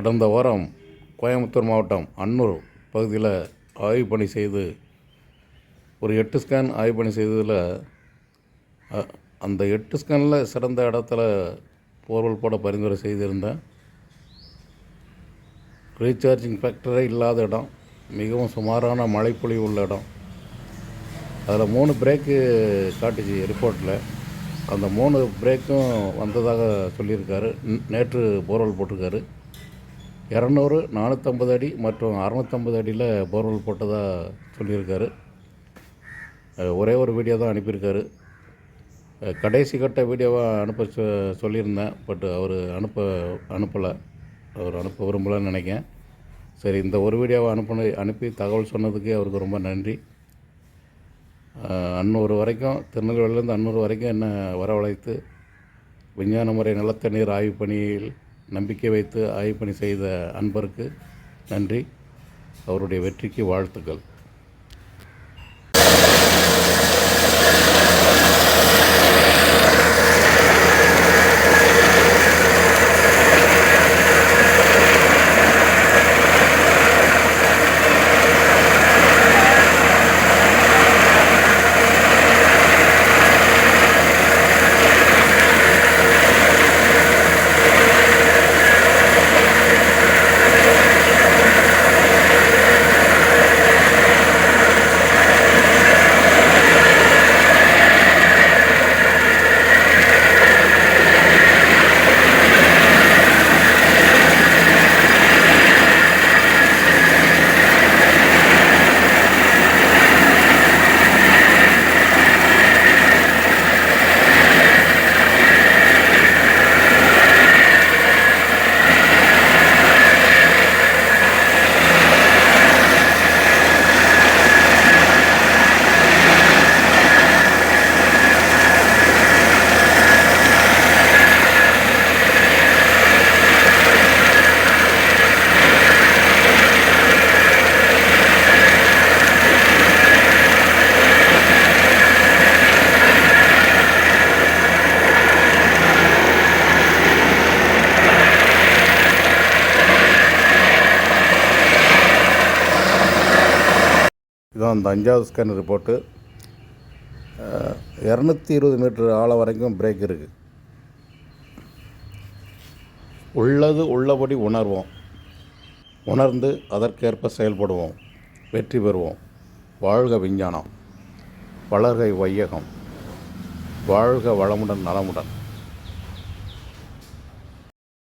கடந்த வாரம் கோயம்புத்தூர் மாவட்டம் அன்னூர் பகுதியில் ஆய்வு பணி செய்து ஒரு எட்டு ஸ்கேன் ஆய்வு பணி செய்ததில் அந்த எட்டு ஸ்கேனில் சிறந்த இடத்துல போர்வல் போட பரிந்துரை செய்திருந்தேன். ரீசார்ஜிங் ஃபேக்டரே இல்லாத இடம் மிகவும் சுமாரான மழைப்பொழிவு உள்ள இடம். அதில் மூணு பிரேக்கு காட்டுச்சு ரிப்போர்ட்டில் அந்த மூணு பிரேக்கும் வந்ததாக சொல்லியிருக்காரு. நேற்று போர்வல் போட்டிருக்காரு. இரநூறு நானூற்றம்பது அடி மற்றும் அறநூற்றம்பது அடியில் போர்வெல் போட்டதாக சொல்லியிருக்காரு. ஒரே ஒரு வீடியோ தான் அனுப்பியிருக்காரு. கடைசி கட்ட வீடியோவாக அனுப்ப சொ சொல்லியிருந்தேன். பட் அவர் அனுப்ப அனுப்பலை. அவர் அனுப்ப விரும்பலைன்னு நினைக்கிறேன். சரி இந்த ஒரு வீடியோவை அனுப்பின அனுப்பி தகவல் சொன்னதுக்கு அவருக்கு ரொம்ப நன்றி. அன்னூறு வரைக்கும் திருநெல்வேலியிலேருந்து அன்னூறு வரைக்கும் என்னை வரவழைத்து விஞ்ஞான முறை நிலத்தண்ணீர் ஆய்வு பணியில் நம்பிக்கை வைத்து ஆய்வு பணி செய்த அன்பருக்கு நன்றி. அவருடைய வெற்றிக்கு வாழ்த்துக்கள். இதான் அந்த அஞ்சாவது ஸ்கேன் ரிப்போர்ட்டு இரநூத்தி இருபது மீட்டர் ஆழம் வரைக்கும் பிரேக் இருக்குது உள்ளது உள்ளபடி உணர்வோம். உணர்ந்து அதற்கேற்ப செயல்படுவோம். வெற்றி பெறுவோம். வாழ்க விஞ்ஞானம். வளர்கை வையகம். வாழ்க வளமுடன் நலமுடன்.